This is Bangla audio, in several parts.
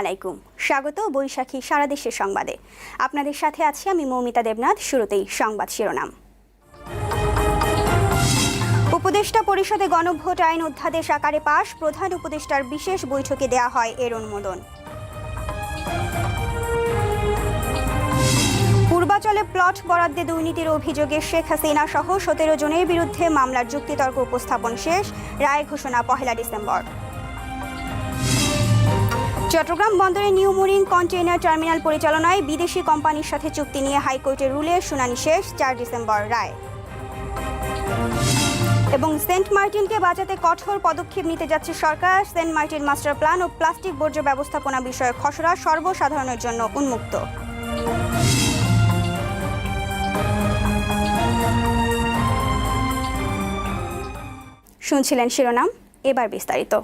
আলাইকুম। স্বাগত বৈশাখী সারা দেশের সংবাদে। আপনাদের সাথে আছি আমি মৌমিতা দেবনাথ, শুরুতেই সংবাদ শিরোনাম। উপদেষ্টা পরিষদে গণভোট আইন অধ্যাদেশ আকারে পাশ, প্রধান উপদেষ্টার বিশেষ বৈঠকে দেয়া হয় এর অনুমোদন। পূর্বাচলে প্লট বরাদ্দে দুর্নীতির অভিযোগে শেখ হাসিনা সহ সতেরো জনের বিরুদ্ধে মামলার যুক্তিতর্ক উপস্থাপন শেষ, রায় ঘোষণা পহেলা ডিসেম্বর। চট্টগ্রাম বন্দরে নিউ মুরিং কন্টেইনার টার্মিনাল পরিচালনায় বিদেশি কোম্পানির সাথে চুক্তি নিয়ে হাইকোর্টের রুলের শুনানি শেষ চার ডিসেম্বর রায়। এবং সেন্ট মার্টিনকে বাঁচাতে কঠোর পদক্ষেপ নিতে যাচ্ছে সরকার। সেন্ট মার্টিন মাস্টার প্ল্যান ও প্লাস্টিক বর্জ্য ব্যবস্থাপনা বিষয়ক খসড়া সর্বসাধারণের জন্য উন্মুক্ত। শুনছিলেন শিরোনাম, এবার বিস্তারিত।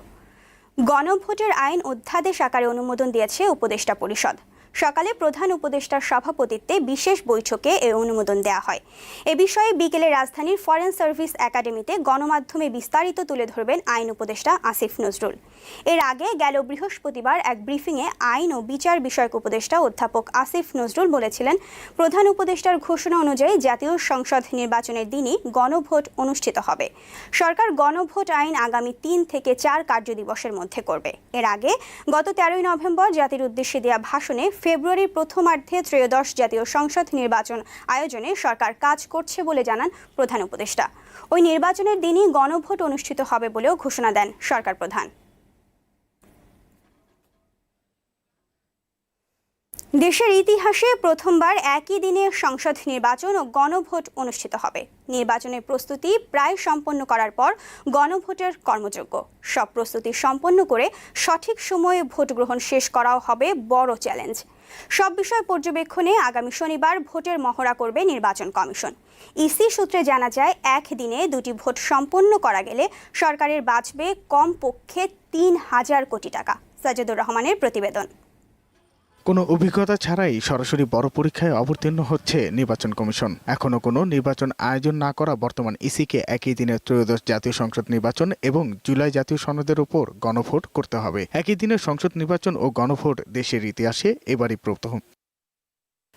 গণভোটের আইন অধ্যাদেশ আকারে অনুমোদন দিয়েছে উপদেষ্টা পরিষদ। সকালে প্রধান উপদেষ্টার সভাপতিত্বে বিশেষ বৈঠকে এ অনুমোদন দেওয়া হয়। এ বিষয়ে বিকেলে রাজধানীর ফরেন সার্ভিস একাডেমিতে গণমাধ্যমে বিস্তারিত তুলে ধরবেন আইন উপদেষ্টা আসিফ নজরুল। এর আগে গেল বৃহস্পতিবার এক ব্রিফিংয়ে আইন ও বিচার বিষয়ক উপদেষ্টা অধ্যাপক আসিফ নজরুল বলেছিলেন, প্রধান উপদেষ্টার ঘোষণা অনুযায়ী জাতীয় সংসদ নির্বাচনের দিনই গণভোট অনুষ্ঠিত হবে। সরকার গণভোট আইন আগামী তিন থেকে চার কার্যদিবসের মধ্যে করবে। এর আগে গত তেরোই নভেম্বর জাতির উদ্দেশ্যে দেওয়া ভাষণে ফেব্রুয়ারির প্রথমার্ধে ত্রয়োদশ জাতীয় সংসদ নির্বাচন আয়োজনে সরকার কাজ করছে বলে জানান প্রধান উপদেষ্টা। ওই নির্বাচনের দিনই গণভোট অনুষ্ঠিত হবে বলেও ঘোষণা দেন সরকার প্রধান। দেশের ইতিহাসে প্রথমবার একই দিনে সংসদ নির্বাচন ও গণভোট অনুষ্ঠিত হবে। নির্বাচনের প্রস্তুতি প্রায় সম্পন্ন করার পর গণভোটের কর্মযোগ্য। সব প্রস্তুতি সম্পন্ন করে সঠিক সময়ে ভোট গ্রহণ শেষ করাও হবে বড় চ্যালেঞ্জ। সব বিষয় পর্যবেক্ষণে আগামী শনিবার ভোটের মহড়া করবে নির্বাচন কমিশন। ইসি সূত্রে জানা যায় এক দিনে দুটি ভোট সম্পন্ন করা গেলে সরকারের বাঁচবে কমপক্ষে তিন হাজার কোটি টাকা। সাজেদুর রহমানের প্রতিবেদন। কোনো অভিজ্ঞতা ছাড়াই সরাসরি বড় পরীক্ষায় অবতীর্ণ হচ্ছে নির্বাচন কমিশন। এখনও কোনো নির্বাচন আয়োজন না করা বর্তমান ইসিকে একই দিনে ত্রয়োদশ জাতীয় সংসদ নির্বাচন এবং জুলাই জাতীয় সনদের উপর গণভোট করতে হবে। একই দিনে সংসদ নির্বাচন ও গণভোট দেশের ইতিহাসে এবারই প্রথম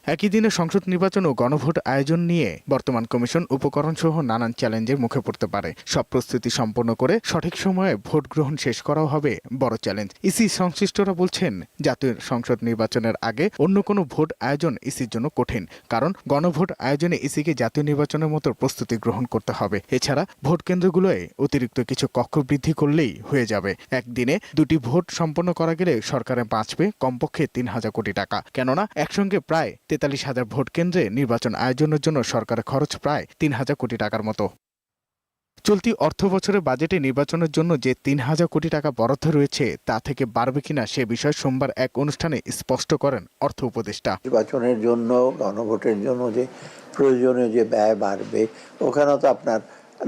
একই দিনে সংসদ নির্বাচন ও গণভোট আয়োজন নিয়ে বর্তমান কমিশন উপকরণ সহ নানান চ্যালেঞ্জের মুখে পড়তে পারে। সব প্রস্তুতি সম্পন্ন করে সঠিক সময়ে ভোট গ্রহণ শেষ করাও হবে বড় চ্যালেঞ্জ। ইসি সংশ্লিষ্টরা বলছেন, জাতীয় সংসদ নির্বাচনের আগে অন্য কোনো ভোট আয়োজন ইসির জন্য কঠিন, কারণ গণভোট আয়োজনে ইসিকে জাতীয় নির্বাচনের মতো প্রস্তুতি গ্রহণ করতে হবে। এছাড়া ভোট কেন্দ্রগুলোয় অতিরিক্ত কিছু কক্ষ বৃদ্ধি করলেই হয়ে যাবে। একদিনে দুটি ভোট সম্পন্ন করা গেলে সরকারে বাঁচবে কমপক্ষে তিন হাজার কোটি টাকা। কেননা, একসঙ্গে প্রায় তেতাল্লিশ হাজার ভোট কেন্দ্রে নির্বাচন আয়োজনের জন্য সরকারের খরচ প্রায় তিন হাজার কোটি টাকার মতো। চলতি অর্থ বছরের বাজেটে নির্বাচনের জন্য যে তিন হাজার কোটি টাকা বরাদ্দ রয়েছে, তা থেকে বাড়বে কিনা সে বিষয়ে সোমবার এক অনুষ্ঠানে স্পষ্ট করেন অর্থ উপদেষ্টা। নির্বাচনের জন্য, গণভোটের জন্য যে প্রয়োজনীয় যে ব্যয় বাড়বে, ওখানেও তো আপনার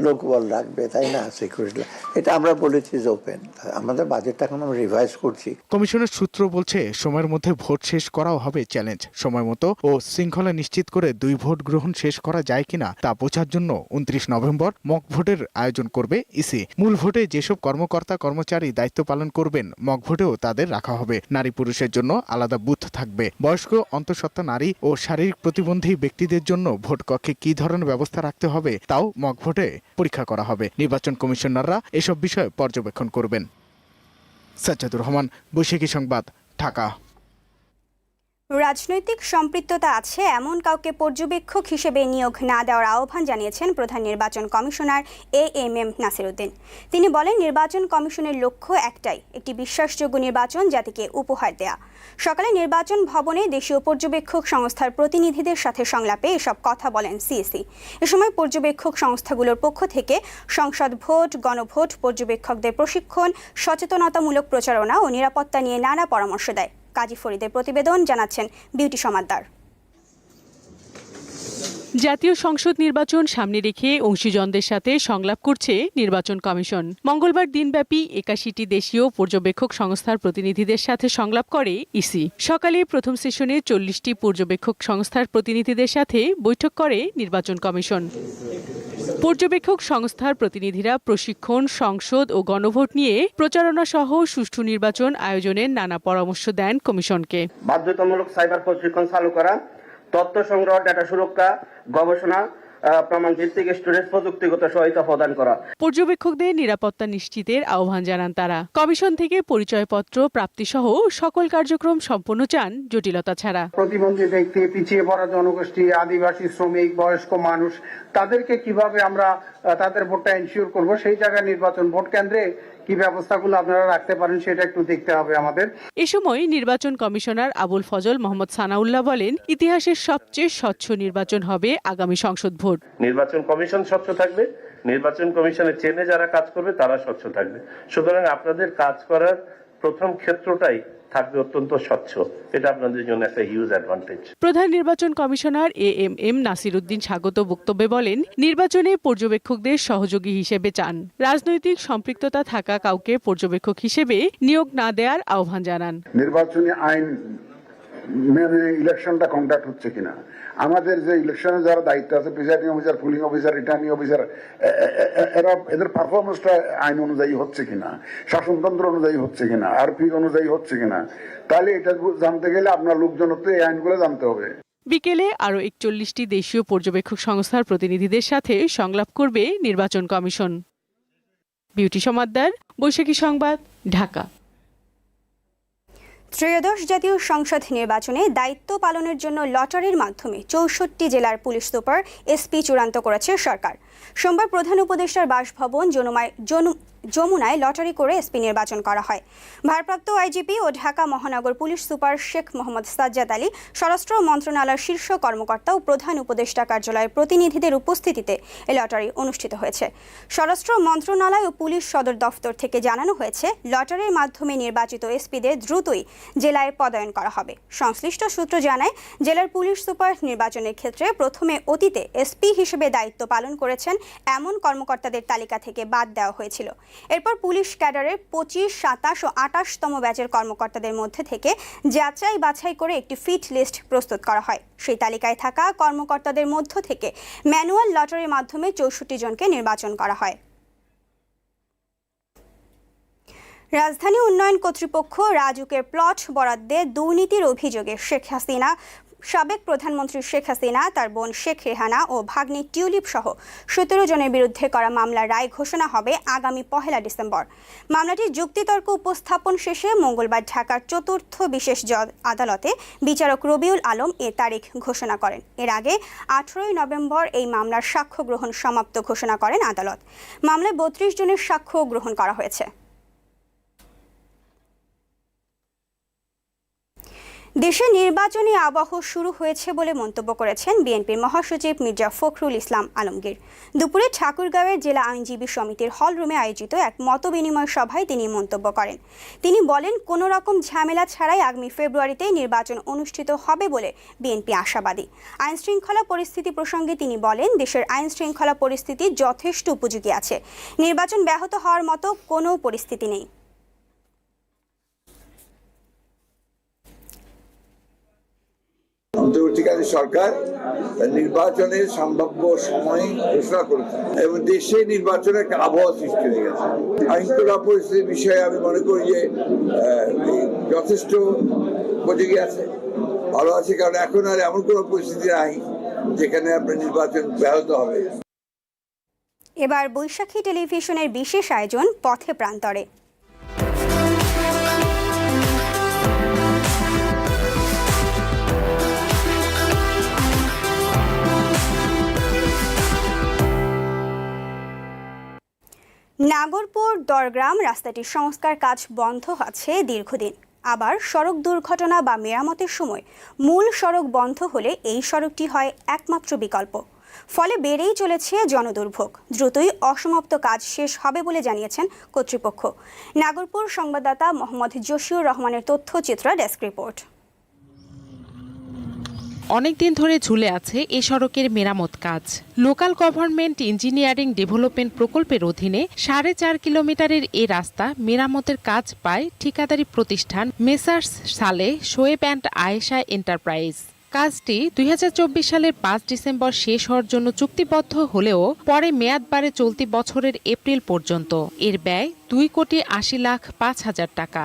লোকবল রাখবে, তাই না? সিকিউরিটি এটা আমরা বলেছি যে ওপেন আমাদের বাজেটটা এখন আমরা রিভাইজ করছি। কমিশনের সূত্র বলছে, সময়ের মধ্যে ভোট শেষ করাও হবে চ্যালেঞ্জ সময় মতো ও শৃঙ্খলা নিশ্চিত করে দুই ভোট গ্রহণ শেষ করা যায় কিনা তা বোঝার জন্য উনত্রিশ নভেম্বর মক ভোটের আয়োজন করবে ইসি। মূল ভোটে যেসব কর্মকর্তা, কর্মচারী দায়িত্ব পালন করবেন, মক ভোটেও তাদের রাখা হবে। নারী পুরুষের জন্য আলাদা বুথ থাকবে। বয়স্ক, অন্তঃসত্ত্বা নারী ও শারীরিক প্রতিবন্ধী ব্যক্তিদের জন্য ভোট কক্ষে কি ধরনের ব্যবস্থা রাখতে হবে, তাও মক ভোটে পরীক্ষা করা হবে। নির্বাচন কমিশনাররা এসব বিষয়ে পর্যবেক্ষণ করবেন। সাজ্জাদুর রহমান বৈশাখী সংবাদ ঢাকা। রাজনৈতিক সম্পৃক্ততা আছে, এমন কাউকে পর্যবেক্ষক হিসেবে নিয়োগ না দেওয়ার আহ্বান জানিয়েছেন প্রধান নির্বাচন commissioner A M M Nasiruddin. তিনি বলেন, নির্বাচন কমিশনের লক্ষ্য একটাই, একটি বিশ্বাসযোগ্য নির্বাচন জাতিকে উপহার দেয়া। সকালে নির্বাচন ভবনে দেশীয় পর্যবেক্ষক সংস্থার প্রতিনিধিদের সাথে সংলাপে এসব কথা বলেন সিএসি এ সময় পর্যবেক্ষক সংস্থাগুলোর পক্ষ থেকে সংসদ ভোট, গণভোট, পর্যবেক্ষকদের প্রশিক্ষণ, সচেতনতামূলক প্রচারণা ও নিরাপত্তা নিয়ে নানা পরামর্শ দেয়। কাজী ফরিদের প্রতিবেদন জানাচ্ছেন বিউটি সমাদ্দার। জাতীয় সংসদ নির্বাচন সামনে রেখে অংশীজনদের সাথে সংলাপ করছে নির্বাচন কমিশন। মঙ্গলবার দিনব্যাপী একাশিটি দেশীয় পর্যবেক্ষক সংস্থার প্রতিনিধিদের সাথে সংলাপ করে ইসি। সকালে প্রথম সেশনে চল্লিশটি পর্যবেক্ষক সংস্থার প্রতিনিধিদের সাথে বৈঠক করে নির্বাচন কমিশন। পর্যবেক্ষক সংস্থার প্রতিনিধিরা প্রশিক্ষণ, সংসদ ও গণভোট নিয়ে প্রচারণা সহ সুষ্ঠু নির্বাচন আয়োজনের নানা পরামর্শ দেন কমিশনকে। বাধ্যতামূলক সাইবার প্রশিক্ষণ চালু করা, তথ্য সংগ্রহ, ডেটা সুরক্ষা, গবেষণা স্টোরেজ প্রযুক্তিগত সহায়তা প্রদান করা। পর্যবেক্ষকদের নিরাপত্তা নিশ্চিতের আহ্বান জানান তারা। কমিশন থেকে পরিচয়পত্র প্রাপ্তিসহ সকল কার্যক্রম সম্পন্ন চান জটিলতা ছাড়া। প্রতিবন্ধী ব্যক্তি পিছিয়ে পড়া জনগোষ্ঠী আদিবাসী শ্রমিক বয়স্ক মানুষ তাদেরকে কীভাবে আমরা তাদের ভোটটা এনশিওর করব সেই জায়গায় নির্বাচন ভোট কেন্দ্রে কি ব্যবস্থাগুলো আপনারা রাখতে পারেন সেটা একটু দেখতে হবে আমাদের। এ সময় নির্বাচন কমিশনার আবুল ফজল মোহাম্মদ সানাউল্লাহ বলেন ইতিহাসের সবচেয়ে স্বচ্ছ নির্বাচন হবে আগামী সংসদ ভোট। নির্বাচন কমিশন স্বচ্ছ থাকবে নির্বাচন কমিশনের চেনে যারা কাজ করবে তারা স্বচ্ছ থাকবে। সুতরাং আপনাদের কাজ করার প্রথম ক্ষেত্রটাই থাকবে অত্যন্ত স্বচ্ছ। এটা আপনাদের জন্য একটা হিউজ অ্যাডভান্টেজ প্রধান নির্বাচন commissioner A M M Nasiruddin স্বাগত বক্তব্যে বলেন নির্বাচনে পর্যবেক্ষকদের সহযোগী হিসেবে চান। রাজনৈতিক সম্পৃক্ততা থাকা কাউকে পর্যবেক্ষক হিসেবে নিয়োগ না দেওয়ার আহ্বান জানান। নির্বাচনী আইন মেনে ইলেকশনটা কন্ডাক্ট হচ্ছে কিনা? আমাদের যে ইলেকশনে যারা দায়িত্ব আছে presiding officer polling officer returning officer এরা এদের পারফরমেন্সটা আইন অনুযায়ী হচ্ছে কিনা, শাসনতন্ত্র অনুযায়ী হচ্ছে কিনা আরপি অনুযায়ী হচ্ছে কিনা, তাহলে এটা জানতে গেলে আপনার লোকজনত্ব এই আইনগুলো জানতে হবে। বিকেলে আরও একচল্লিশটি দেশীয় পর্যবেক্ষক সংস্থার প্রতিনিধিদের সাথে সংলাপ করবে নির্বাচন কমিশন। বিউটি সমাদ্দার, বৈশাখী সংবাদ, ঢাকা। ত্রয়োদশ জাতীয় সংসদ নির্বাচনে দায়িত্ব পালনের জন্য লটারির মাধ্যমে চৌষট্টি জেলার পুলিশ সুপার এসপি চূড়ান্ত করেছে সরকার। সোমবার প্রধান উপদেষ্টার বাসভবন যমুনায় লটারি করে এসপি নির্বাচন করা হয়। ভারপ্রাপ্ত আইজিপি ও ঢাকা মহানগর পুলিশ সুপার শেখ মোহাম্মদ সাজ্জাদ আলী, স্বরাষ্ট্র মন্ত্রণালয়ের শীর্ষ কর্মকর্তা ও প্রধান উপদেষ্টা কার্যালয়ের প্রতিনিধিদের উপস্থিতিতে এ লটারি অনুষ্ঠিত হয়েছে। স্বরাষ্ট্র মন্ত্রণালয় ও পুলিশ সদর দফতর থেকে জানানো হয়েছে, লটারির মাধ্যমে নির্বাচিত এসপিদের দ্রুতই জেলায় পদায়ন করা হবে। সংশ্লিষ্ট সূত্র জানায়, জেলার পুলিশ সুপার নির্বাচনের ক্ষেত্রে প্রথমে অতীতে এসপি হিসেবে দায়িত্ব পালন করেছেন, এমন কর্মকর্তাদের তালিকা থেকে বাদ দেওয়া হয়েছিল। এরপর পুলিশ ক্যাডারের পঁচিশ, সাতাশ ও আটাশতম ব্যাচের কর্মকর্তাদের মধ্যে থেকে যাচাই বাছাই করে একটি ফিট লিস্ট প্রস্তুত করা হয়। সেই তালিকায় থাকা কর্মকর্তাদের মধ্য থেকে ম্যানুয়াল লটারির মাধ্যমে চৌষট্টি জনকে নির্বাচন করা হয়। রাজধানী উন্নয়ন কর্তৃপক্ষ রাজুকের প্লট বরাদ্দে দুর্নীতির অভিযোগে শেখ হাসিনা সাবেক প্রধানমন্ত্রী শেখ হাসিনা, তার বোন শেখ রেহানা ও ভাগ্নি টিউলিপ সহ সতেরো জনের বিরুদ্ধে করা মামলার রায় ঘোষণা হবে আগামী পহেলা ডিসেম্বর। মামলাটির যুক্তিতর্ক উপস্থাপন শেষে মঙ্গলবার ঢাকার চতুর্থ বিশেষ জজ আদালতে বিচারক রবিউল আলম এ তারিখ ঘোষণা করেন। এর আগে আঠারোই নভেম্বর এই মামলার সাক্ষ্য গ্রহণ সমাপ্ত ঘোষণা করেন আদালত। মামলায় বত্রিশ জনের সাক্ষ্য গ্রহণ করা হয়েছে। দেশে নির্বাচনী আবহ শুরু হয়েছে বলে মন্তব্য করেছেন বিএনপির মহাসচিব মির্জা ফখরুল ইসলাম আলমগীর। দুপুরে ঠাকুরগাঁওয়ের জেলা আইনজীবী সমিতির হল রুমে আয়োজিত এক মতবিনিময় সভায় তিনি মন্তব্য করেন। তিনি বলেন কোনো রকম ঝামেলা ছাড়াই আগামী ফেব্রুয়ারিতেই নির্বাচন অনুষ্ঠিত হবে বলে বিএনপি আশাবাদী। আইন শৃঙ্খলা পরিস্থিতি প্রসঙ্গে তিনি বলেন, দেশের আইন শৃঙ্খলা পরিস্থিতি যথেষ্ট উপযোগী আছে। নির্বাচন ব্যাহত হওয়ার মতো কোনো পরিস্থিতি নেই। অন্তর্বর্তীকালীন সরকার নির্বাচনের সম্ভাব্য সময় ঘোষণা করেছে এবং দেশে নির্বাচনের একটা আবহাওয়া সৃষ্টি হয়ে গেছে। আইনশৃঙ্খলা পরিস্থিতির বিষয়ে আমি মনে করি যে যথেষ্ট উপযোগী আছে। ভালো আছে কারণ এখন আর এমন কোনো পরিস্থিতি নাই যেখানে আপনার নির্বাচন ব্যাহত হবে। এবার বৈশাখী টেলিভিশনের বিশেষ আয়োজন পথে প্রান্তরে। নাগরপুর, দরগ্রাম রাস্তাটির সংস্কার কাজ বন্ধ আছে দীর্ঘদিন। আবার সড়ক দুর্ঘটনা বা মেরামতের সময় মূল সড়ক বন্ধ হলে এই সড়কটি হয় একমাত্র বিকল্প। ফলে বেড়েই চলেছে জনদুর্ভোগ। দ্রুতই অসমাপ্ত কাজ শেষ হবে বলে জানিয়েছেন কর্তৃপক্ষ। নাগরপুর সংবাদদাতা মোহাম্মদ জসিউর রহমানের তথ্যচিত্র ডেস্ক রিপোর্ট। অনেকদিন ধরে ঝুলে আছে এ সড়কের মেরামত কাজ। লোকাল গভর্নমেন্ট ইঞ্জিনিয়ারিং ডেভেলপমেন্ট প্রকল্পের অধীনে সাড়ে চার কিলোমিটারের এ রাস্তা মেরামতের কাজ পায় ঠিকাদারি প্রতিষ্ঠান মেসার্স সালে শোয়েব অ্যান্ড আয়েশা এন্টারপ্রাইজ। কাজটি দুই হাজার চব্বিশ সালের পাঁচ ডিসেম্বর শেষ হওয়ার জন্য চুক্তিবদ্ধ হলেও পরে মেয়াদ বাড়ে চলতি বছরের এপ্রিল পর্যন্ত। এর ব্যয় দুই কোটি আশি লাখ পাঁচ হাজার টাকা।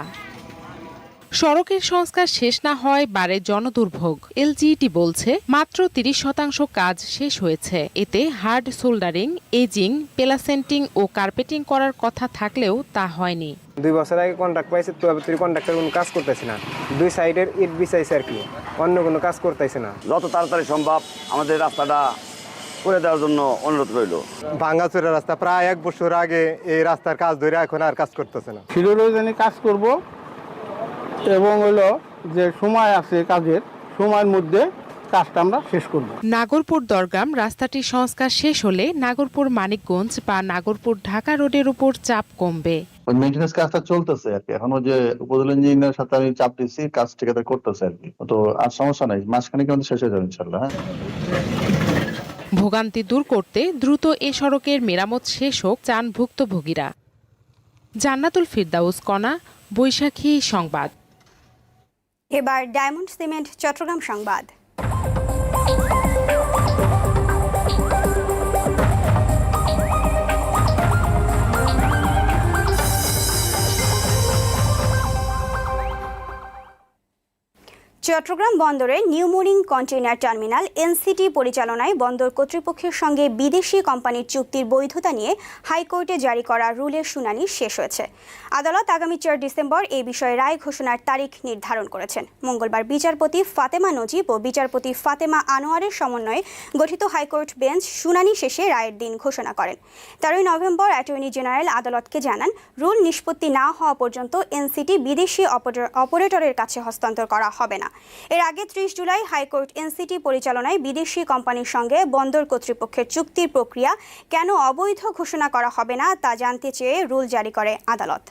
সড়কের সংস্কার শেষ না হয় বাড়ে জনদুর্ভোগ। এলজিইটি বলছে মাত্র তিরিশ শতাংশ কাজ শেষ হয়েছে। এতে হার্ড সোল্ডারিং এজিং পেলাসেন্টিং ও কার্পেটিং করার কথা থাকলেও তা হয়নি। দুই বছর আগে কন্ট্রাক্ট পাইছে তো তুই কন্ট্রাক্টর কোনো কাজ করতেছে না। দুই সাইডের ইট বিছাইছে আর কি অন্য কোনো কাজ করতেছে না। যত তাড়াতাড়ি সম্ভব আমাদের রাস্তাটা করে দেওয়ার জন্য অনুরোধ রইল। ভাঙ্গাচুরা রাস্তা প্রায় এক বছর আগে এই রাস্তার কাজ ধরে এখন আর কাজ করতেছে না। শিরোরোজনে কাজ করব এবং হলো যে সময় আছে কাজের সময়ের মধ্যে কাজটা আমরা শেষ করব। নাগরপুর দরগাম রাস্তাটির সংস্কার শেষ হলে নাগরপুর মানিকগঞ্জ বা নাগরপুর ঢাকা রোডের উপর চাপ কমবে। ওই মেনটেন্যান্স কাজটা চলতেছে আর কি। এখনও যে উপজেলা ইঞ্জিনিয়ার সাথে আমি চাপ দিচ্ছি কাজ ঠিকাদার করতেছে আর কি। তো আর সমস্যা নাই মাসখানেক মধ্যে শেষ হয়ে যাবে ইনশাল্লাহ হ্যাঁ। ভোগান্তি দূর করতে দ্রুত এ সড়কের মেরামত শেষ হোক চান ভুক্তভোগীরা। জান্নাতুল ফিরদাউস কণা বৈশাখী সংবাদ। এবার ডায়মন্ড সিমেন্ট চট্টগ্রাম সংবাদ। চট্টগ্রাম বন্দরে new mooring container terminal NCT পরিচালনায় বন্দর কর্তৃপক্ষের সঙ্গে বিদেশি কোম্পানির চুক্তির বৈধতা নিয়ে হাইকোর্টে জারি করা রুলের শুনানি শেষ হয়েছে। আদালত আগামী চার ডিসেম্বর এই বিষয়ে রায় ঘোষণার তারিখ নির্ধারণ করেছেন। মঙ্গলবার বিচারপতি ফাতেমা নজিব ও বিচারপতি ফাতেমা আনোয়ারের সমন্বয়ে গঠিত হাইকোর্ট বেঞ্চ শুনানি শেষে রায়ের দিন ঘোষণা করেন। তেরোই নভেম্বর অ্যাটর্নি জেনারেল আদালতকে জানান, রুল নিষ্পত্তি না হওয়া পর্যন্ত এনসিটি বিদেশি অপারেটর- অপারেটরের কাছে হস্তান্তর করা হবে না। এর আগে ত্রিশ জুলাই হাইকোর্ট এনসিটি পরিচালনায় বিদেশি কোম্পানির সঙ্গে বন্দর কর্তৃপক্ষের চুক্তির প্রক্রিয়া কেন অবৈধ ঘোষণা করা হবে না তা জানতে চেয়ে রুল জারি করে আদালত।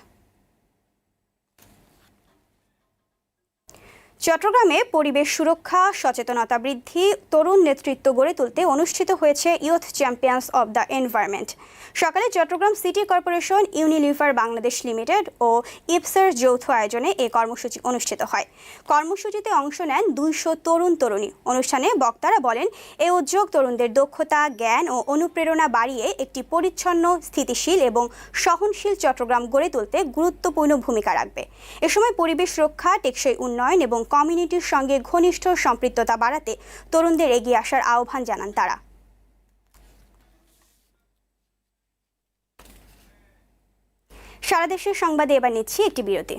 চট্টগ্রামে পরিবেশ সুরক্ষা, সচেতনতা বৃদ্ধি, তরুণ নেতৃত্ব গড়ে তুলতে অনুষ্ঠিত হয়েছে youth champions of the environment. সকালে Chattogram city corporation Unilever Bangladesh limited ও ইপসার যৌথ আয়োজনে এই কর্মসূচি অনুষ্ঠিত হয়। কর্মসূচিতে অংশ নেন দুইশো তরুণ তরুণী। অনুষ্ঠানে বক্তারা বলেন এই উদ্যোগ তরুণদের দক্ষতা, জ্ঞান ও অনুপ্রেরণা বাড়িয়ে একটি পরিচ্ছন্ন, স্থিতিশীল এবং সহনশীল চট্টগ্রাম গড়ে তুলতে গুরুত্বপূর্ণ ভূমিকা রাখবে। এ সময় পরিবেশ রক্ষা টেকসই উন্নয়ন এবং কমিউনিটির সঙ্গে ঘনিষ্ঠ সম্পৃক্ততা বাড়াতে তরুণদের এগিয়ে আসার আহ্বান জানান তারা। সারাদেশের সংবাদে এবার নিচ্ছি একটি বিরতি।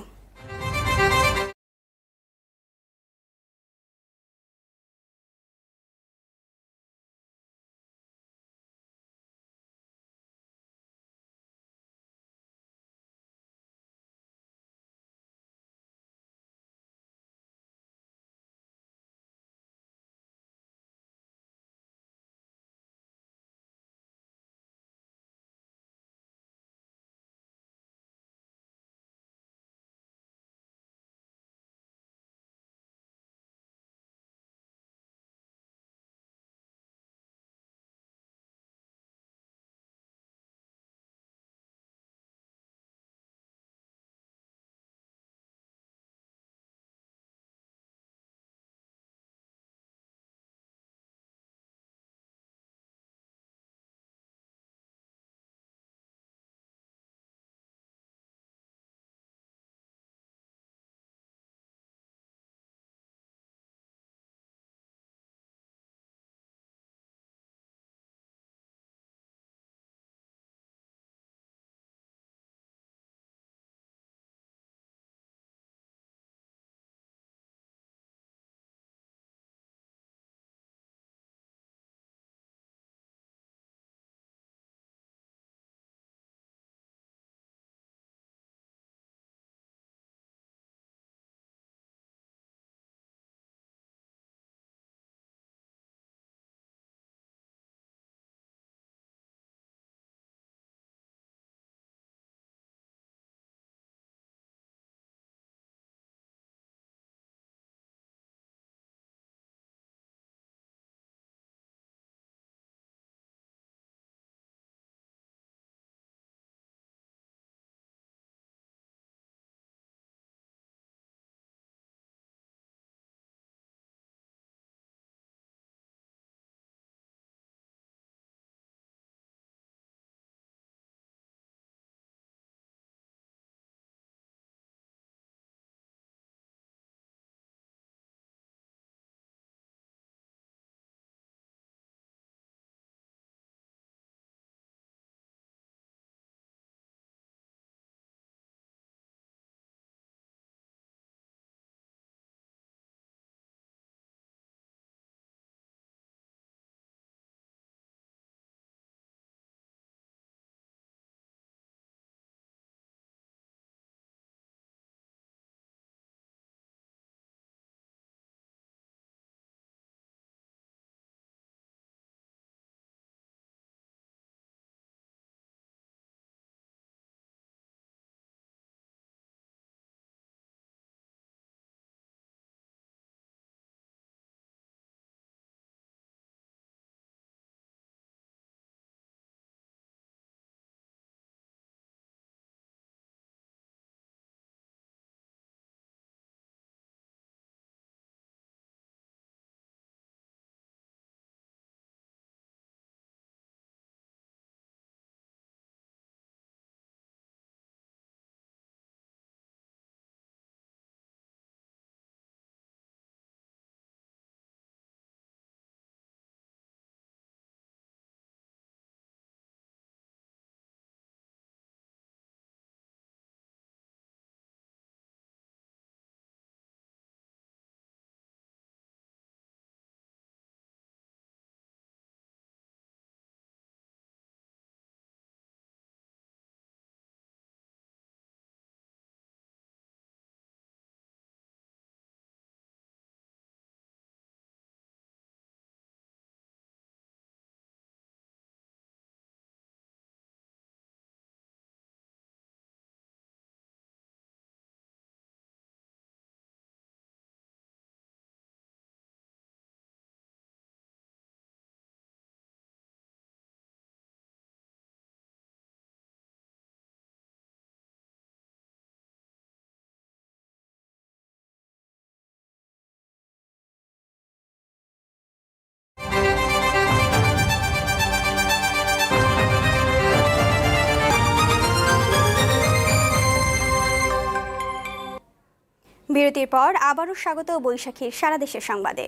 বিরতির পর আবারও স্বাগত বৈশাখীর সারা দেশের সংবাদে।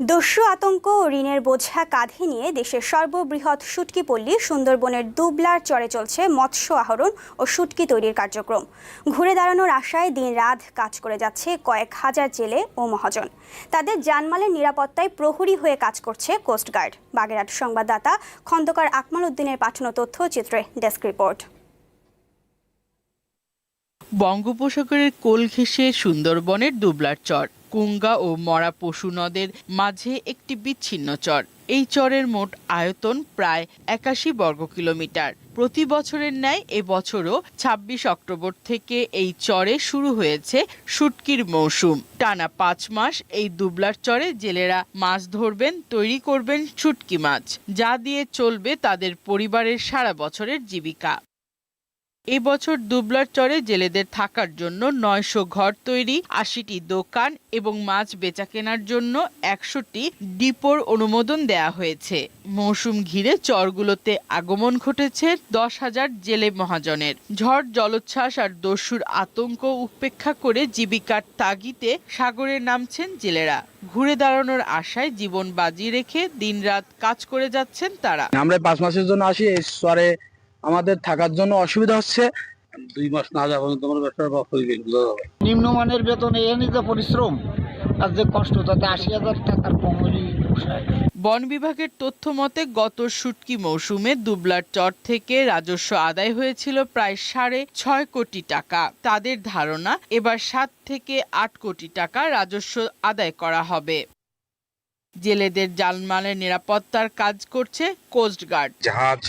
দস্যু আতঙ্ক ঋণের বোঝা কাঁধে নিয়ে দেশের সর্ববৃহৎ শুটকি পল্লী সুন্দরবনের দুবলার চরে চলছে মৎস্য আহরণ ও শুটকি তৈরির কার্যক্রম। ঘুরে দাঁড়ানোর আশায় দিন রাত কাজ করে যাচ্ছে কয়েক হাজার জেলে ও মহাজন। তাদের জানমালের নিরাপত্তায় প্রহরী হয়ে কাজ করছে কোস্টগার্ড। বাগেরহাট সংবাদদাতা খন্দকার আকমাল উদ্দিনের পাঠানো তথ্য, চিত্রে ডেস্ক রিপোর্ট। বঙ্গোপসাগরের কোল ঘেঁষে সুন্দরবনের দুবলার চর। কুঙ্গা ও মরা পশু নদের মাঝে একটি বিচ্ছিন্ন চর। এই চরের মোট আয়তন প্রায় একাশি বর্গ কিলোমিটার। প্রতি বছরের ন্যায় এবছরও ২৬ অক্টোবর থেকে এই চরে শুরু হয়েছে শুটকির মৌসুম। টানা পাঁচ মাস এই দুবলার চরে জেলেরা মাছ ধরবেন, তৈরি করবেন শুটকি মাছ, যা দিয়ে চলবে তাদের পরিবারের সারা বছরের জীবিকা। এবছর দুবলার চরে জেলেদের থাকার জন্য নয়শো ঘর তৈরি, আশিটি দোকান এবং মাছ বেচা কেনার জন্য একশোটি ডিপোর অনুমোদন দেয়া হয়েছে। মৌসুম ঘিরে চরগুলোতে আগমন ঘটেছে দশ হাজার জেলে মহাজনের। ঝড়, জলোচ্ছ্বাস আর দস্যুর আতঙ্ক উপেক্ষা করে জীবিকার তাগিতে সাগরে নামছেন জেলেরা। ঘুরে দাঁড়ানোর আশায় জীবন বাজি রেখে দিনরাত কাজ করে যাচ্ছেন তারা। আমরা পাঁচ মাসের জন্য আসি আমাদের থাকার জন্য অসুবিধা হচ্ছে। দুই মাস না পর্যন্ত আমার ব্যবসার বা গেল নিম্নমানের বেতন এই যে পরিশ্রম? আর যে কষ্ট তাতে আশি হাজার টাকার কমই বন বিভাগের তথ্য মতে গত শুটকি মৌসুমে দুবলার চর থেকে রাজস্ব আদায় হয়েছিল প্রায় সাড়ে ছয় কোটি টাকা। তাদের ধারণা এবার সাত থেকে আট কোটি টাকা রাজস্ব আদায় করা হবে। জেলেদের জালমালের নিরাপত্তার কাজ করছে কোস্টগার্ড। জাহাজ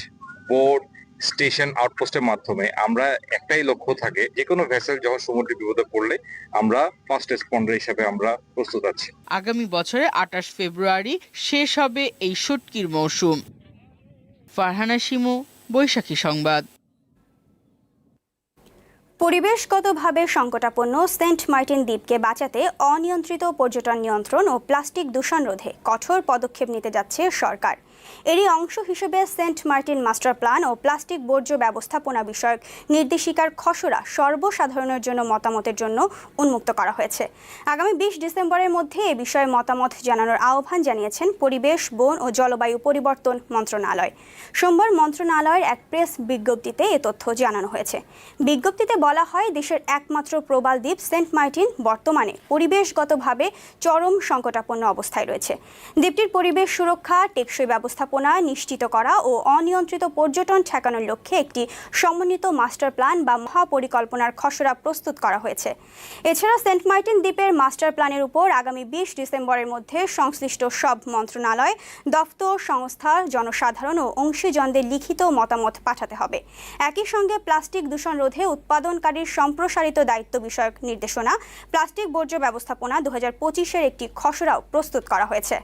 বোট স্টেশন আউটপোস্টের মাধ্যমে আমরা একটাই লক্ষ্য থাকে যে কোনো ভেসেল যখন সমুদ্রে বিপদে পড়লে আমরা ফার্স্ট রেসপন্ডার হিসাবে আমরা প্রস্তুত আছি। আগামী বছরে আঠাশ ফেব্রুয়ারি শেষ হবে এই শুটকির মৌসুম। ফারহানা শিমু বৈশাখী সংবাদ। পরিবেশগতভাবে সংকটাপন্ন সেন্ট মার্টিন দ্বীপকে বাঁচাতে অনিয়ন্ত্রিত পর্যটন নিয়ন্ত্রণ ও প্লাস্টিক দূষণ রোধে কঠোর পদক্ষেপ নিতে যাচ্ছে সরকার। এরই অংশ হিসেবে সেন্ট মার্টিন মাস্টার প্ল্যান ও প্লাস্টিক বর্জ্য ব্যবস্থাপনা বিষয়ক নির্দেশিকার খসড়া সর্বসাধারণের জন্য মতামতের জন্য উন্মুক্ত করা হয়েছে। আগামী বিশ ডিসেম্বরের মধ্যে এ বিষয়ে মতামত জানানোর আহ্বান জানিয়েছেন পরিবেশ, বন ও জলবায়ু পরিবর্তন মন্ত্রণালয়। সোমবার মন্ত্রণালয়ের এক প্রেস বিজ্ঞপ্তিতে এ তথ্য জানানো হয়েছে। বিজ্ঞপ্তিতে বলা হয়, দেশের একমাত্র প্রবাল দ্বীপ সেন্ট মার্টিন বর্তমানে পরিবেশগতভাবে চরম সংকটাপন্ন অবস্থায় রয়েছে। দ্বীপটির পরিবেশ সুরক্ষা, টেকসই ব্যবস্থাপনা নিশ্চিত করা ও অনিয়ন্ত্রিত পর্যটন ঠেকানোর লক্ষ্যে একটি সমন্বিত মাস্টার প্ল্যান বা মহাপরিকল্পনার খসড়া প্রস্তুত করা হয়েছে। এছাড়া সেন্ট মার্টিন দ্বীপের মাস্টার প্ল্যানের উপর আগামী বিশ ডিসেম্বরের মধ্যে সংশ্লিষ্ট সব মন্ত্রণালয় দফতর সংস্থা, জনসাধারণ ও অংশীজনদের লিখিত মতামত পাঠাতে হবে। একই সঙ্গে প্লাস্টিক দূষণ রোধে উৎপাদনকারীর সম্প্রসারিত দায়িত্ব বিষয়ক নির্দেশনা, প্লাস্টিক বর্জ্য ব্যবস্থাপনা দু হাজার একটি খসড়াও প্রস্তুত করা হয়েছে।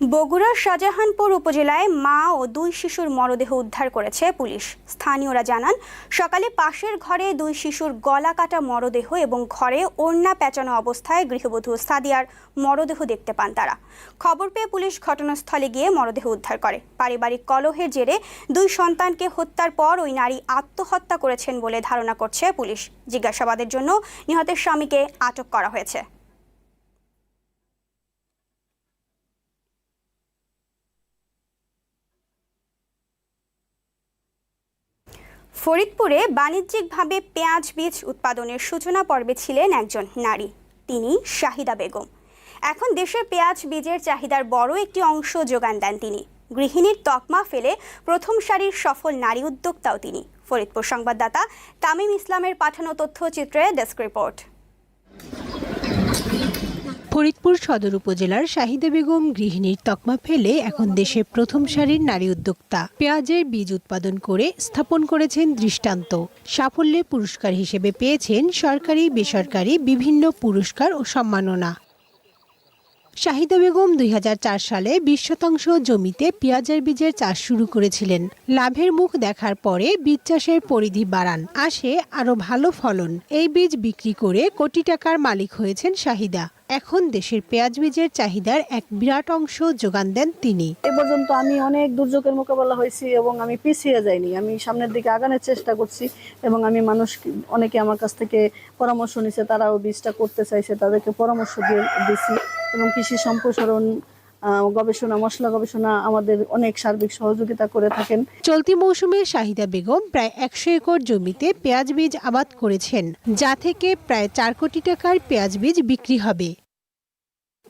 বগুড়ার শাহজাহানপুর উপজেলায় মা ও দুই শিশুর মরদেহ উদ্ধার করেছে পুলিশ। স্থানীয়রা জানান, সকালে পাশের ঘরে দুই শিশুর গলা কাটা মরদেহ এবং ঘরে ওড়না পেঁচানো অবস্থায় গৃহবধূ সাদিয়ার মরদেহ দেখতে পান তারা। খবর পেয়ে পুলিশ ঘটনাস্থলে গিয়ে মরদেহ উদ্ধার করে। পারিবারিক কলহের জেরে দুই সন্তানকে হত্যার পর ওই নারী আত্মহত্যা করেছেন বলে ধারণা করছে পুলিশ। জিজ্ঞাসাবাদের জন্য নিহতের স্বামীকে আটক করা হয়েছে। ফরিদপুরে বাণিজ্যিকভাবে পেঁয়াজ বীজ উৎপাদনের সূচনা পর্বে ছিলেন একজন নারী, তিনি শাহিদা বেগম। এখন দেশের পেঁয়াজ বীজের চাহিদার বড় একটি অংশ যোগান দেন তিনি। গৃহিণীর তকমা ফেলে প্রথম সারির সফল নারী উদ্যোক্তাও তিনি। ফরিদপুর সংবাদদাতা তামিম ইসলামের পাঠানো তথ্যচিত্রে ডেস্ক রিপোর্ট। ফরিদপুর সদর উপজেলার শাহিদা বেগম গৃহিণীর তকমা ফেলে এখন দেশে প্রথম সারির নারী উদ্যোক্তা। পেঁয়াজের বীজ উৎপাদন করে স্থাপন করেছেন দৃষ্টান্ত। সাফল্যে পুরস্কার হিসেবে পেয়েছেন সরকারি, বেসরকারি বিভিন্ন পুরস্কার ও সম্মাননা। শাহিদা বেগম দুই হাজার চার সালে বিশ শতাংশ জমিতে পেঁয়াজের বীজের চাষ শুরু করেছিলেন। লাভের মুখ দেখার পরে বীজ চাষের পরিধি বাড়ান। আসে আরও ভালো ফলন। এই বীজ বিক্রি করে কোটি টাকার মালিক হয়েছেন শাহিদা। এখন দেশের পেঁয়াজ বীজের চাহিদার এক বিরাট অংশ যোগান দেন তিনি। এ পর্যন্ত আমি অনেক দুর্যোগের মোকাবেলা হয়েছি এবং আমি পিছিয়ে যাইনি। আমি সামনের দিকে আগানোর চেষ্টা করছি এবং আমি মানুষ, অনেকে আমার কাছ থেকে পরামর্শ নিছে, তারাও বীজটা করতে চাইছে, তাদেরকে পরামর্শ দিয়ে দিছি। এবং কৃষি সম্প্রসারণ গবেষণা মশলা গবেষণা আমাদের অনেক সার্বিক সহযোগিতা করে থাকেন। চলতি মৌসুমে শাহিদা বেগম প্রায় একশো একর জমিতে পেঁয়াজ বীজ আবাদ করেছেন যা থেকে প্রায় চার কোটি টাকার পেঁয়াজ বীজ বিক্রি হবে।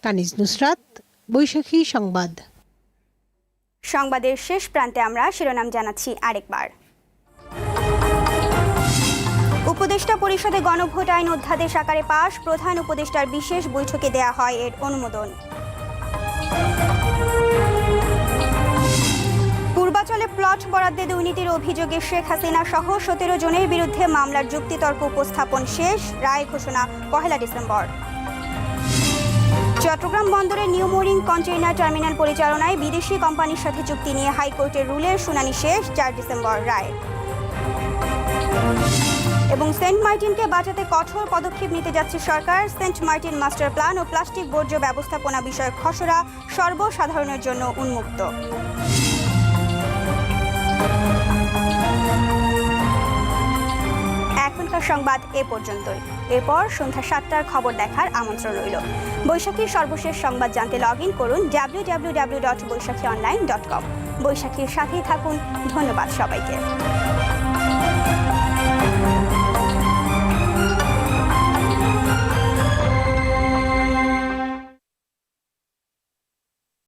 কানিজ নুসরাত বৈশাখী সংবাদ। সংবাদের শেষ প্রান্তে আমরা শিরোনাম জানাচ্ছি আরেকবার। উপদেষ্টা পরিষদে গণভোট আইন অধ্যাদেশ আকারে পাশ, প্রধান উপদেষ্টার বিশেষ বৈঠকে দেয়া হয় এর অনুমোদন। পূর্বাচলে প্লট বরাদ্দে দুর্নীতির অভিযোগে শেখ হাসিনা সহ সতেরো জনের বিরুদ্ধে মামলার যুক্তিতর্ক উপস্থাপন শেষ, রায় ঘোষণা, পহেলা ডিসেম্বর। চট্টগ্রাম বন্দরের নিউ মোরিং কন্টেইনার টার্মিনাল পরিচালনায় বিদেশি কোম্পানির সাথে চুক্তি নিয়ে হাইকোর্টের রুলের শুনানি শেষ, চার ডিসেম্বর, রায়। এবং সেন্ট মার্টিনকে বাঁচাতে কঠোর পদক্ষেপ নিতে যাচ্ছে সরকার। সেন্ট মার্টিন মাস্টার প্ল্যান ও প্লাস্টিক বর্জ্য ব্যবস্থাপনা বিষয়ক খসড়া সর্বসাধারণের জন্য উন্মুক্ত। এখনকার সংবাদ এ পর্যন্তই। এরপর সন্ধ্যা সাতটার খবর দেখার আমন্ত্রণ রইল। বৈশাখীর সর্বশেষ সংবাদ জানতে লগ ইন করুন W W W dot Baishakhi online dot com বৈশাখীর সাথেই থাকুন। ধন্যবাদ সবাইকে।